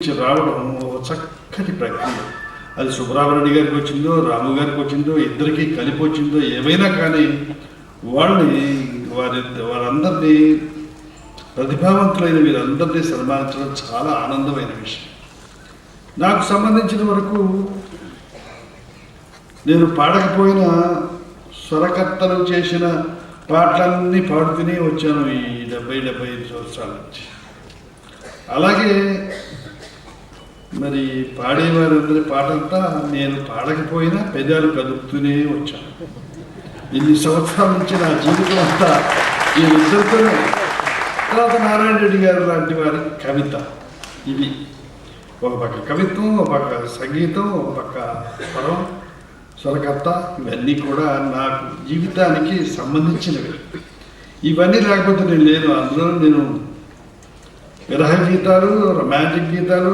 నుంచి రావడం ఒక చక్కటి ప్రక్రియ. అది సుబ్రహ్మణ్య గారికి వచ్చిందో రాము గారికి వచ్చిందో ఇద్దరికి కలిపి వచ్చిందో ఏమైనా కానీ వాళ్ళని వారి వారందరినీ ప్రతిభావంతులైన వీరందరినీ సన్మానించడం చాలా ఆనందమైన విషయం. నాకు సంబంధించిన వరకు నేను పాడకపోయిన స్వరకర్తలు చేసిన పాటలన్నీ పాడుతూనే వచ్చాను ఈ డెబ్బై డెబ్బై ఐదు సంవత్సరాల నుంచి. అలాగే మరి పాడేవారందరి పాటంతా నేను పాడకపోయినా పెదాలు కదుపుతూనే వచ్చాను ఇన్ని సంవత్సరాల నుంచి నా జీవితం అంతా ఈ ఇద్దరితోనే తర్వాత నారాయణ రెడ్డి గారు లాంటి వారి కవిత ఇవి. ఒక పక్క కవిత్వం ఒక పక్క సంగీతం ఒక పక్క పరం స్వరకర్త ఇవన్నీ కూడా నాకు జీవితానికి సంబంధించినవి. ఇవన్నీ లేకపోతే నేను లేను అందులో నేను విరహ గీతాలు రొమాంటిక్ గీతాలు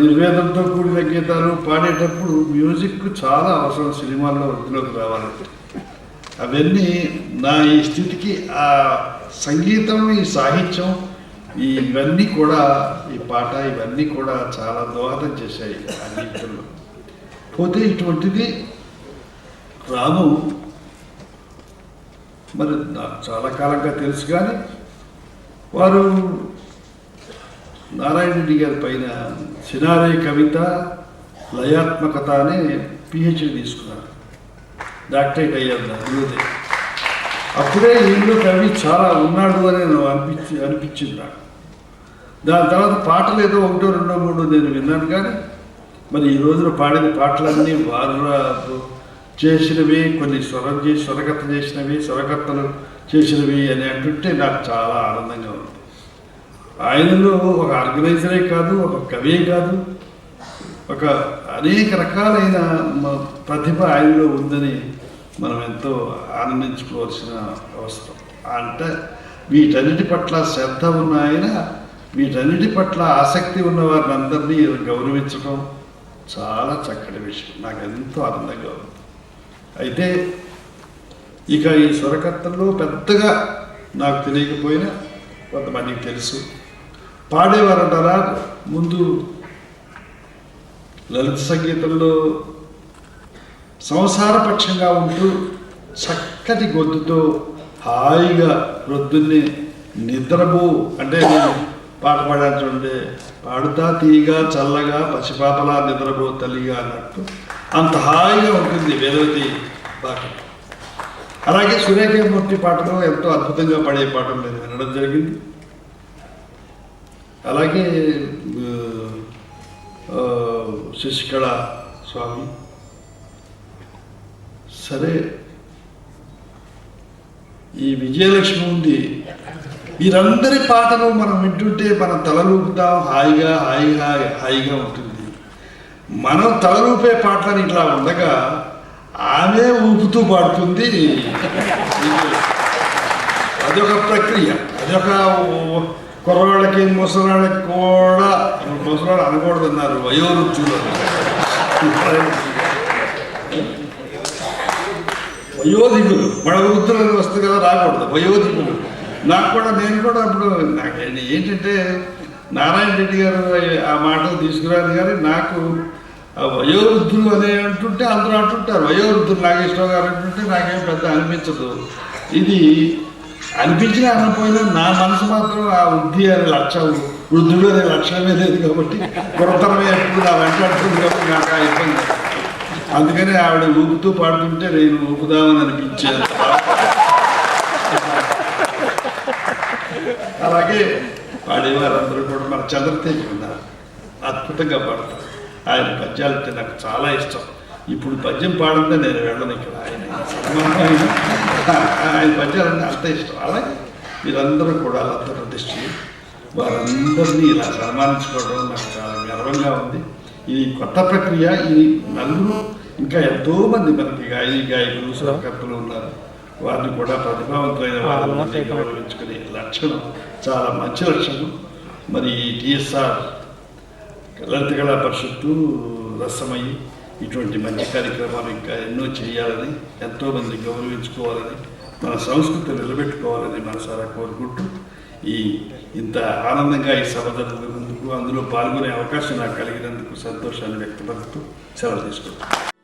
నిర్వేదంతో కూడిన గీతాలు పాడేటప్పుడు మ్యూజిక్ చాలా అవసరం సినిమాల్లో వృద్ధిలోకి రావాలంటే అవన్నీ నా ఈ స్థితికి ఆ సంగీతం ఈ సాహిత్యం ఈ ఇవన్నీ కూడా ఈ పాట ఇవన్నీ కూడా చాలా దోహదం చేశాయి ఆ జీవితంలో. పోతే ఇటువంటిది రాము మరి నాకు చాలా కాలంగా తెలుసు కానీ వారు నారాయణ రెడ్డి గారి పైన సినారే కవిత లయాత్మకత అనే పిహెచ్డి తీసుకున్నారు. డాక్టరేట్ అయ్యారు అందులోనే అప్పుడే ఈయనలో కవి చాలా ఉన్నాడు అని నేను అనిపించి అనిపించింది నాకు. దాని తర్వాత పాటలు ఏదో ఒకటో రెండో మూడో నేను విన్నాను కానీ మరి ఈ రోజున పాడిన పాటలన్నీ వారు చేసినవి కొన్ని స్వరం చేసి స్వరకర్త చేసినవి స్వరకర్తలు చేసినవి అని అంటుంటే నాకు చాలా ఆనందంగా ఉంది. ఆయనలో ఒక ఆర్గనైజరే కాదు ఒక కవే కాదు ఒక అనేక రకాలైన ప్రతిభ ఆయనలో ఉందని మనం ఎంతో ఆనందించుకోవాల్సిన అవసరం అంటే వీటన్నిటి పట్ల శ్రద్ధ ఉన్న ఆయన వీటన్నిటి పట్ల ఆసక్తి ఉన్న వారిని అందరినీ గౌరవించడం చాలా చక్కటి విషయం. నాకు ఎంతో ఆనందంగా ఉంది. అయితే ఇక ఈ స్వరకర్తల్లో పెద్దగా నాకు తెలియకపోయినా కొంతమందికి తెలుసు. పాడేవారంటారా? ముందు లలిత సంగీతంలో సంసారపక్షంగా ఉంటూ చక్కటి గొంతుతో హాయిగా రొద్దుని నిద్రపు అంటే నేను పాట పాడాను చూడండి. పాడుతా తీయగా చల్లగా పసిపాపలా నిద్రపో తల్లిగా అన్నట్టు అంత హాయిగా ఉంటుంది వేదవతి పాట. అలాగే సురేఖమూర్తి పాటలో ఎంతో అద్భుతంగా పాడే పాటలు నేను వినడం జరిగింది. అలాగే శశికళ స్వామి. సరే ఈ విజయలక్ష్మి ఉంది. వీరందరి పాటలు మనం వింటుంటే మనం తలలూపుతాం హాయిగా హాయిగా హాయిగా ఉంటుంది. మనం తలలూపే పాటలను ఇట్లా ఉండగా ఆమె ఊపుతూ పాడుతుంది. అదొక ప్రక్రియ. అదొక కుర్రవాళ్ళకి ముసలాళ్ళకి కూడా ముసలాళ్ళు అనకూడదు అన్నారు వయోవృద్ధులు. వయోధికులు. మన వృద్ధులు వస్తుంది కదా రాకూడదు. వయోధికులు. నాకు కూడా నేను కూడా అప్పుడు నాకు ఏంటంటే నారాయణ రెడ్డి గారు ఆ మాటలు తీసుకురాదు కానీ నాకు వయోవృద్ధులు అనే అంటుంటే అందరూ అంటుంటారు. వయోవృద్ధులు నాగేశ్వరరావు గారు అంటుంటే నాకేం పెద్ద అనిపించదు. ఇది అనిపించినా అనకపోయినా నా మనసు మాత్రం ఆ వృద్ధి అనే లక్ష్యం వృద్ధుడు అనే లక్ష్యమే లేదు కాబట్టి గురతరమే ఎప్పుడు నా వెంటాడుతుంది కాబట్టి నాకు ఆ ఇబ్బంది. అందుకని ఆవిడ ఊపుతూ పాడుతుంటే నేను ఊపుదామని అనిపించాను. అలాగే పాడేవారు అందరూ కూడా మన చంద్రతేజ్ ఉన్నారు అద్భుతంగా పాడతారు. ఆయన పద్యాలంటే నాకు చాలా ఇష్టం. ఇప్పుడు పద్యం పాడంటే నేను వెళ్ళను ఇక్కడ. ఆయన ఆయన పద్యాలంటే అంత ఇష్టం. అలాగే వీరందరూ కూడా లత ప్రతిష్ఠలు వారందరినీ ఇలా సన్మానించుకోవడం నాకు చాలా గర్వంగా ఉంది. ఇది కొత్త ప్రక్రియ ఇది నలుగురు ఇంకా ఎంతో మంది మనకి గాయని గాయకులు సహకర్తలు ఉన్నారు. వారిని కూడా ప్రతిభావంతులైన వారిని గౌరవించుకునే లక్షణం చాలా మంచి లక్షణం. మరి టిఎస్ఆర్ లలిత కళా పరిషత్తు రసమయ్యి ఇటువంటి మంచి కార్యక్రమాలు ఇంకా ఎన్నో చేయాలని ఎంతోమంది గౌరవించుకోవాలని మన సంస్కృతి నిలబెట్టుకోవాలని మనసారా కోరుకుంటూ ఈ ఇంత ఆనందంగా ఈ సభ జరుగుతున్నందుకు అందులో పాల్గొనే అవకాశం నాకు కలిగినందుకు సంతోషాన్ని వ్యక్తపరుస్తూ సెలవు తీసుకుంటాను